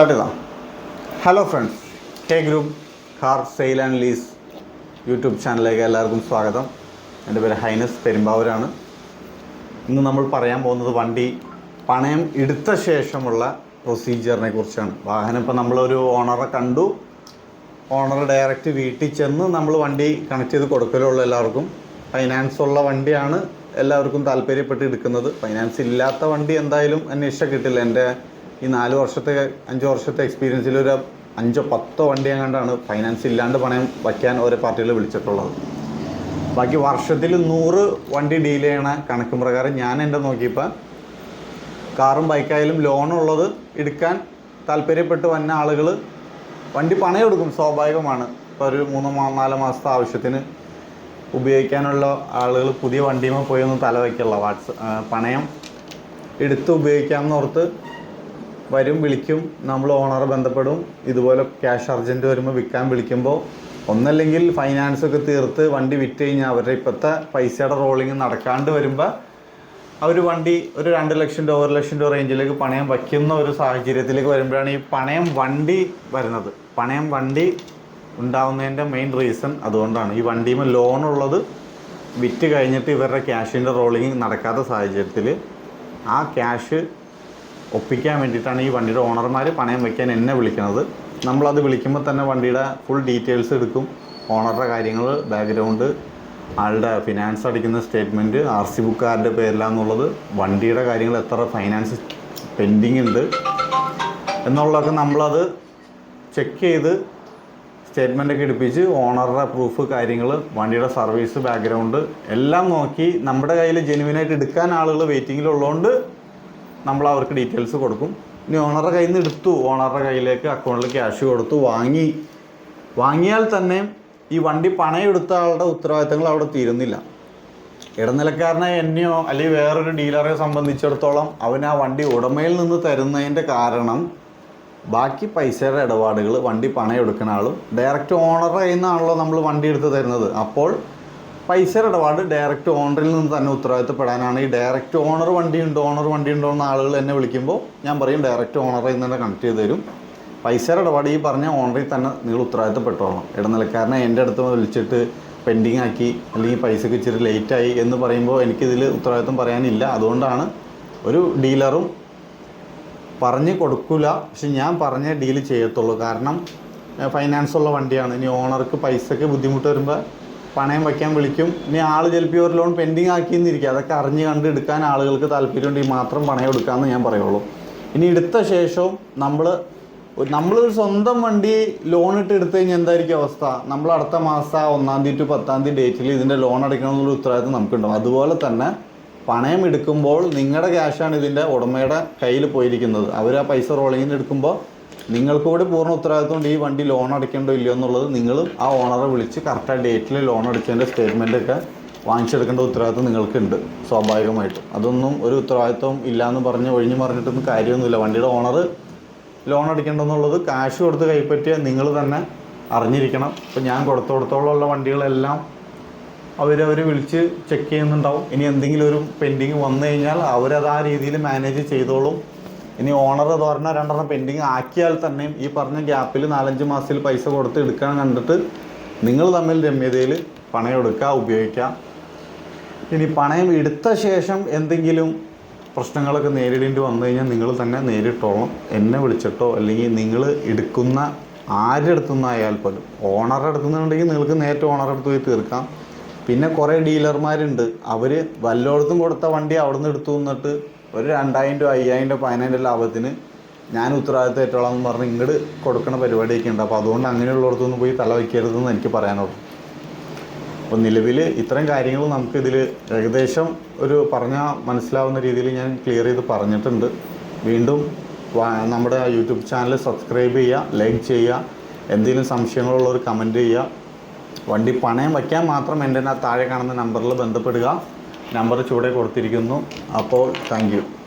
Start ചെയ്താം? Hello friends K group car sale and lease YouTube ചാനലിലേക്ക് എല്ലാവർക്കും സ്വാഗതം. എന്റെ പേര് ഹൈനസ് പെരുമ്പാവൂരാണ്. ഇന്ന് നമ്മൾ പറയാൻ പോകുന്നത് വണ്ടി പണയം എടുത്ത ശേഷമുള്ള പ്രൊസീജിയറിനെ കുറിച്ചാണ്. വാഹനം ഇപ്പോൾ നമ്മളൊരു ഓണറെ കണ്ടു. ഓണർ ഡയറക്റ്റ് വീട്ടിൽ ചെന്ന് നമ്മൾ വണ്ടി കണക്ട് ചെയ്ത് കൊടുക്കലുള്ളൂ എല്ലാവർക്കും. ഫൈനാൻസ് ഉള്ള വണ്ടിയാണ് എല്ലാവർക്കും താല്പര്യപ്പെട്ട് എടുക്കുന്നത്. ഫൈനാൻസ് ഇല്ലാത്ത വണ്ടി എന്തായാലും അന്വേഷിച്ചാൽ കിട്ടില്ല. എന്റെ ഈ നാല് വർഷത്തെ അഞ്ച് വർഷത്തെ എക്സ്പീരിയൻസിൽ ഒരു അഞ്ചോ പത്തോ വണ്ടി എങ്ങാണ്ടാണ് ഫൈനാൻസ് ഇല്ലാണ്ട് പണയം വയ്ക്കാൻ ഓരോ പാർട്ടികൾ വിളിച്ചിട്ടുള്ളത്. ബാക്കി വർഷത്തിൽ നൂറ് വണ്ടി ഡീൽ ചെയ്യണ കണക്ക് പ്രകാരം ഞാൻ എന്റെ നോക്കിയപ്പോൾ കാറും ബൈക്കായാലും ലോണുള്ളത് എടുക്കാൻ താല്പര്യപ്പെട്ട് വന്ന ആളുകൾ വണ്ടി പണയം എടുക്കും സ്വാഭാവികമാണ്. ഇപ്പോൾ ഒരു മൂന്ന് നാല് മാസത്തെ ആവശ്യത്തിന് ഉപയോഗിക്കാനുള്ള ആളുകൾ പുതിയ വണ്ടിയുമ്പോൾ പോയി ഒന്ന് തല വാട്സ് പണയം എടുത്ത് ഉപയോഗിക്കാമെന്ന് ഓർത്ത് വരും വിളിക്കും നമ്മൾ ഓണറെ ബന്ധപ്പെടും ഇതുപോലെ ക്യാഷ് അർജന്റ് വരുമ്പോൾ വിൽക്കാൻ വിളിക്കുമ്പോൾ ഒന്നല്ലെങ്കിൽ ഫൈനാൻസ് ഒക്കെ തീർത്ത് വണ്ടി വിറ്റ് കഴിഞ്ഞാൽ അവരുടെ ഇപ്പോഴത്തെ പൈസയുടെ റോളിങ് നടക്കാണ്ട് വരുമ്പോൾ അവർ വണ്ടി ഒരു രണ്ട് ലക്ഷം രൂപ ഒരു ലക്ഷം രൂപ റേഞ്ചിലേക്ക് പണയം വയ്ക്കുന്ന ഒരു സാഹചര്യത്തിലേക്ക് വരുമ്പോഴാണ് ഈ പണയം വണ്ടി വരുന്നത്. പണയം വണ്ടി ഉണ്ടാവുന്നതിന്റെ മെയിൻ റീസൺ അതുകൊണ്ടാണ്. ഈ വണ്ടിയുമ്പോൾ ലോൺ ഉള്ളത് വിറ്റ് കഴിഞ്ഞിട്ട് ഇവരുടെ ക്യാഷിന്റെ റോളിങ് നടക്കാത്ത സാഹചര്യത്തിൽ ആ ക്യാഷ് ഒപ്പിക്കാൻ വേണ്ടിയിട്ടാണ് ഈ വണ്ടിയുടെ ഓണർമാർ പണയം വയ്ക്കാൻ എന്നെ വിളിക്കുന്നത്. നമ്മളത് വിളിക്കുമ്പോൾ തന്നെ വണ്ടിയുടെ ഫുൾ ഡീറ്റെയിൽസ് എടുക്കും. ഓണറുടെ കാര്യങ്ങൾ ബാക്ക്ഗ്രൗണ്ട് ആളുടെ ഫിനാൻസ് അടിക്കുന്ന സ്റ്റേറ്റ്മെന്റ് ആർ സി ബുക്ക് ആരുടെ പേരിലാന്നുള്ളത് വണ്ടിയുടെ കാര്യങ്ങൾ എത്ര ഫൈനാൻസ് പെൻഡിങ് ഉണ്ട് എന്നുള്ളതൊക്കെ നമ്മളത് ചെക്ക് ചെയ്ത് സ്റ്റേറ്റ്മെന്റ് ഒക്കെ എടുപ്പിച്ച് ഓണറുടെ പ്രൂഫ് കാര്യങ്ങൾ വണ്ടിയുടെ സർവീസ് ബാക്ക്ഗ്രൗണ്ട് എല്ലാം നോക്കി നമ്മുടെ കയ്യിൽ ജെനുവിനായിട്ട് എടുക്കാൻ ആളുകൾ വെയിറ്റിങ്ങിലുള്ളതുകൊണ്ട് നമ്മൾ അവർക്ക് ഡീറ്റെയിൽസ് കൊടുക്കും. ഇനി ഓണറുടെ കയ്യിൽ നിന്ന് എടുത്തു. ഓണറുടെ കയ്യിലേക്ക് അക്കൗണ്ടിൽ ക്യാഷ് കൊടുത്തു. വാങ്ങി. വാങ്ങിയാൽ തന്നെ ഈ വണ്ടി പണയം എടുത്ത ആളുടെ ഉത്തരവാദിത്തങ്ങൾ അവിടെ തീരുന്നില്ല. ഇടനിലക്കാരനെ എന്നെയോ അല്ലെങ്കിൽ വേറൊരു ഡീലറെ സംബന്ധിച്ചിടത്തോളം അവൻ ആ വണ്ടി ഉടമയിൽ നിന്ന് തരുന്നതിന്റെ കാരണം ബാക്കി പൈസയുടെ ഇടപാടുകൾ വണ്ടി പണയം എടുക്കുന്ന ആളും ഡയറക്റ്റ് ഓണറുടെ കയ്യിൽ നിന്നാണല്ലോ നമ്മൾ വണ്ടി എടുത്ത് തരുന്നത്. അപ്പോൾ പൈസയുടെ ഇടപാട് ഡയറക്റ്റ് ഓണറിൽ നിന്ന് തന്നെ ഉത്തരവാദിത്തപ്പെടാനാണ്. ഈ ഡയറക്റ്റ് ഓണർ വണ്ടി ഉണ്ടോ ഓണർ വണ്ടി ഉണ്ടോ എന്ന ആളുകൾ എന്നെ വിളിക്കുമ്പോൾ ഞാൻ പറയും ഡയറക്റ്റ് ഓണറിൽ നിന്ന് തന്നെ കണക്ട് ചെയ്ത് തരും. പൈസയുടെ ഇടപാട് ഈ പറഞ്ഞ ഓണറിൽ തന്നെ നിങ്ങൾ ഉത്തരവാദിത്തപ്പെട്ടോളാം ഇടനിലക്കാരനെ എന്റെ അടുത്ത് വിളിച്ചിട്ട് പെൻഡിങ് ആക്കി അല്ലെങ്കിൽ പൈസക്ക് ഇച്ചിരി ലേറ്റായി എന്ന് പറയുമ്പോൾ എനിക്കിതിൽ ഉത്തരവാദിത്തം പറയാനില്ല. അതുകൊണ്ടാണ് ഒരു ഡീലറും പറഞ്ഞ് കൊടുക്കില്ല പക്ഷെ ഞാൻ പറഞ്ഞ ഡീൽ ചെയ്യത്തുള്ളൂ. കാരണം ഫൈനാൻസ് ഉള്ള വണ്ടിയാണ്. ഇനി ഓണർക്ക് പൈസക്ക് ബുദ്ധിമുട്ട് വരുമ്പോൾ പണയം വയ്ക്കാൻ വിളിക്കും. ഇനി ആൾ ചിലപ്പോൾ ഒരു ലോൺ പെൻഡിങ് ആക്കിയെന്നിരിക്കും. അതൊക്കെ അറിഞ്ഞ് കണ്ട് എടുക്കാൻ ആളുകൾക്ക് താല്പര്യമുണ്ടെങ്കിൽ മാത്രം പണയം എടുക്കാമെന്ന് ഞാൻ പറയുള്ളൂ. ഇനി എടുത്ത ശേഷവും നമ്മൾ നമ്മളൊരു സ്വന്തം വണ്ടി ലോൺ ഇട്ട് എടുത്തു കഴിഞ്ഞാൽ എന്തായിരിക്കും അവസ്ഥ? നമ്മൾ അടുത്ത മാസം ഒന്നാം തീയതി ടു പത്താം തീയതി ഡേറ്റിൽ ഇതിന്റെ ലോൺ അടയ്ക്കണം എന്നുള്ള ഉത്തരവാദിത്വം നമുക്കുണ്ടാവും. അതുപോലെ തന്നെ പണയം എടുക്കുമ്പോൾ നിങ്ങളുടെ ക്യാഷാണ് ഇതിന്റെ ഉടമയുടെ കയ്യിൽ പോയിരിക്കുന്നത്. അവർ ആ പൈസ റോളിങ്ങിന് എടുക്കുമ്പോൾ നിങ്ങൾക്ക് കൂടി പൂർണ ഉത്തരവാദിത്വം ഉണ്ട് ഈ വണ്ടി ലോൺ അടയ്ക്കണ്ടോ ഇല്ലയോ എന്നുള്ളത് നിങ്ങൾ ആ ഓണറെ വിളിച്ച് കറക്റ്റ് ആ ഡേറ്റിൽ ലോൺ അടച്ചതിന്റെ സ്റ്റേറ്റ്മെന്റ് ഒക്കെ വാങ്ങിച്ചെടുക്കേണ്ട ഉത്തരവാദിത്വം നിങ്ങൾക്കുണ്ട് സ്വാഭാവികമായിട്ടും. അതൊന്നും ഒരു ഉത്തരവാദിത്വം ഇല്ലയെന്ന് പറഞ്ഞ് ഒഴിഞ്ഞു പറഞ്ഞിട്ടൊന്നും കാര്യമൊന്നുമില്ല. വണ്ടിയുടെ ഓണർ ലോൺ അടിക്കേണ്ടെന്നുള്ളത് കാശ് കൊടുത്ത് കൈപ്പറ്റിയ നിങ്ങൾ തന്നെ അറിഞ്ഞിരിക്കണം. ഇപ്പം ഞാൻ കൊടുത്തോടത്തോളമുള്ള വണ്ടികളെല്ലാം അവരവർ വിളിച്ച് ചെക്ക് ചെയ്യുന്നുണ്ടാവും. ഇനി എന്തെങ്കിലും ഒരു പെൻഡിങ് വന്നു കഴിഞ്ഞാൽ അവരത് ആ രീതിയിൽ മാനേജ് ചെയ്തോളും. ഇനി ഓണർ ഒരെണ്ണം രണ്ടെണ്ണം പെൻഡിങ് ആക്കിയാൽ തന്നെയും ഈ പറഞ്ഞ ഗ്യാപ്പിൽ നാലഞ്ച് മാസത്തിൽ പൈസ കൊടുത്ത് എടുക്കാൻ കണ്ടിട്ട് നിങ്ങൾ തമ്മിൽ രമ്യതയിൽ പണയം എടുക്കുക ഉപയോഗിക്കാം. ഇനി പണയം എടുത്ത ശേഷം എന്തെങ്കിലും പ്രശ്നങ്ങളൊക്കെ നേരിടേണ്ടി വന്നു കഴിഞ്ഞാൽ നിങ്ങൾ തന്നെ നേരിട്ടോളും എന്നെ വിളിച്ചിട്ടോ അല്ലെങ്കിൽ നിങ്ങൾ എടുക്കുന്ന ആരുടെ അടുത്തുനിന്നായാൽ പോലും. ഓണറുടെ അടുത്തുനിന്നുണ്ടെങ്കിൽ നിങ്ങൾക്ക് നേരിട്ട് ഓണറുടെ അടുത്ത് പോയി തീർക്കാം. പിന്നെ കുറേ ഡീലർമാരുണ്ട് അവർ വല്ലയിടത്തും കൊടുത്ത വണ്ടി അവിടെ നിന്ന് എടുത്തു എന്നിട്ട് ഒരു രണ്ടായിരം രൂപ അയ്യായിരം രൂപ പതിനായിരം രൂപ ലാഭത്തിന് ഞാൻ ഉത്തരവാദിത്തം ഏറ്റോളാം എന്ന് പറഞ്ഞ് ഇങ്ങോട്ട് കൊടുക്കുന്ന പരിപാടിയൊക്കെ ഉണ്ട്. അപ്പോൾ അതുകൊണ്ട് അങ്ങനെയുള്ളിടത്തൊന്നും പോയി തല വയ്ക്കരുതെന്ന് എനിക്ക് പറയാനുള്ളൂ. അപ്പോൾ നിലവിൽ ഇത്തരം കാര്യങ്ങൾ നമുക്കിതിൽ ഏകദേശം ഒരു പറഞ്ഞാൽ മനസ്സിലാവുന്ന രീതിയിൽ ഞാൻ ക്ലിയർ ചെയ്ത് പറഞ്ഞിട്ടുണ്ട്. വീണ്ടും നമ്മുടെ യൂട്യൂബ് ചാനൽ സബ്സ്ക്രൈബ് ചെയ്യുക ലൈക്ക് ചെയ്യുക എന്തെങ്കിലും സംശയങ്ങളുള്ളവർ കമന്റ് ചെയ്യുക. വണ്ടി പണയം വയ്ക്കാൻ മാത്രം എന്റെ താഴെ കാണുന്ന നമ്പറിൽ ബന്ധപ്പെടുക. നമ്പർ ചുവടെ കൊടുത്തിരിക്കുന്നു. അപ്പോൾ താങ്ക്